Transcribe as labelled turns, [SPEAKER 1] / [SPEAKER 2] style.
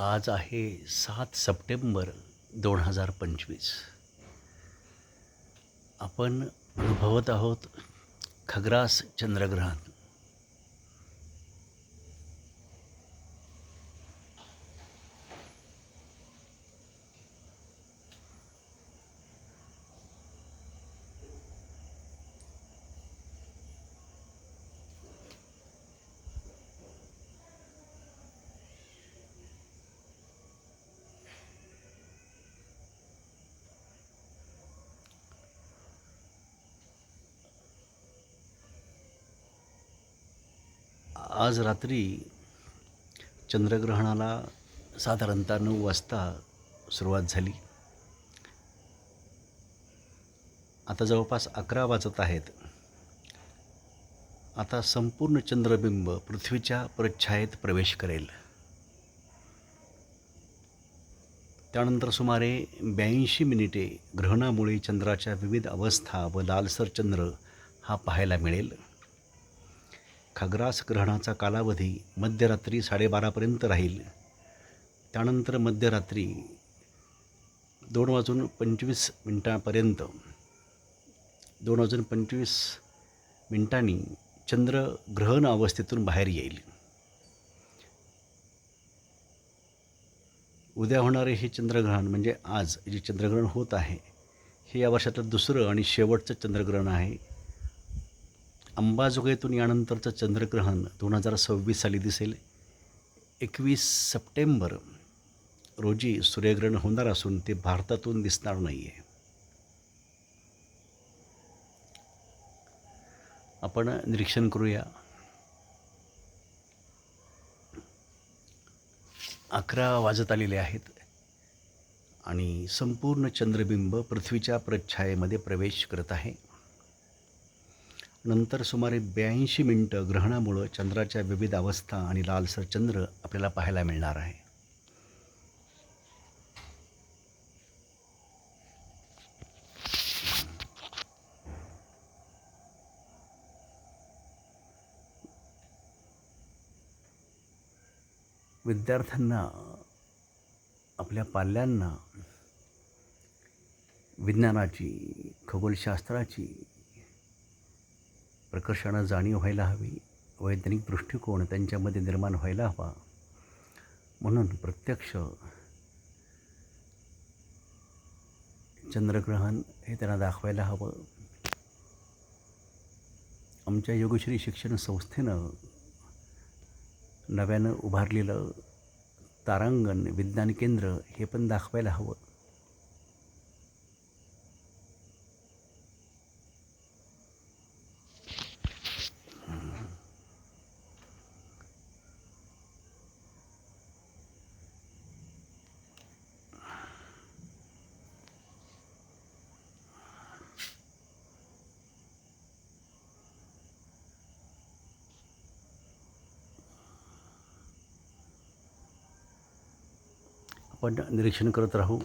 [SPEAKER 1] आज आहे सात सप्टेंबर दोन हजार पंचवीस. आपण अनुभवत आहोत खग्रास चंद्रग्रहण. आज रात्री चंद्रग्रहणाला साधारणतः नऊ वाजता सुरुवात झाली. आता जवळपास अकरा वाजत आहेत. आता संपूर्ण चंद्रबिंब पृथ्वीच्या प्रच्छायेत प्रवेश करेल. त्यानंतर सुमारे ब्याऐंशी मिनिटे ग्रहणामुळे चंद्राच्या विविध अवस्था व लालसर चंद्र हा पाहायला मिळेल. खग्रास ग्रहणाचा कालावधी मध्यरात्री साडेबारापर्यंत राहील. त्यानंतर मध्यरात्री दोन वाजून पंचवीस मिनटापर्यंत दोन वाजून पंचवीस मिनटांनी चंद्र ग्रहण अवस्थेतून बाहेर येईल. उद्या होणारे हे चंद्रग्रहण म्हणजे आज जे चंद्रग्रहण होत आहे हे या वर्षातलं दुसरं आणि शेवटचं चंद्रग्रहण आहे. अंबाजोगाईतून यानंतरचं चंद्रग्रहण दोन हजार सव्वीस साली दिसेल. एकवीस सप्टेंबर रोजी सूर्यग्रहण होणार असून ते भारतातून दिसणार नाही आहे आपण निरीक्षण करूया. अकरा वाजत आलेले आहेत आणि संपूर्ण चंद्रबिंब पृथ्वीच्या प्रच्छायेमध्ये प्रवेश करत आहे. नंतर सुमारे ब्याऐंशी मिनटं ग्रहणामुळं चंद्राच्या विविध अवस्था आणि लालसर चंद्र आपल्याला पाहायला मिळणार आहे. विद्यार्थ्यांना आपल्या पाल्यांना विज्ञानाची खगोलशास्त्राची प्रकर्षानं जाणीव व्हायला हवी. वैज्ञानिक दृष्टिकोन त्यांच्यामध्ये निर्माण व्हायला हवा. म्हणून प्रत्यक्ष चंद्रग्रहण हे त्यांना दाखवायला हवं. आमच्या योगश्री शिक्षण संस्थेनं नव्यानं उभारलेलं तारांगण विज्ञान केंद्र हे पण दाखवायला हवं. आपण निरीक्षण करत राहू.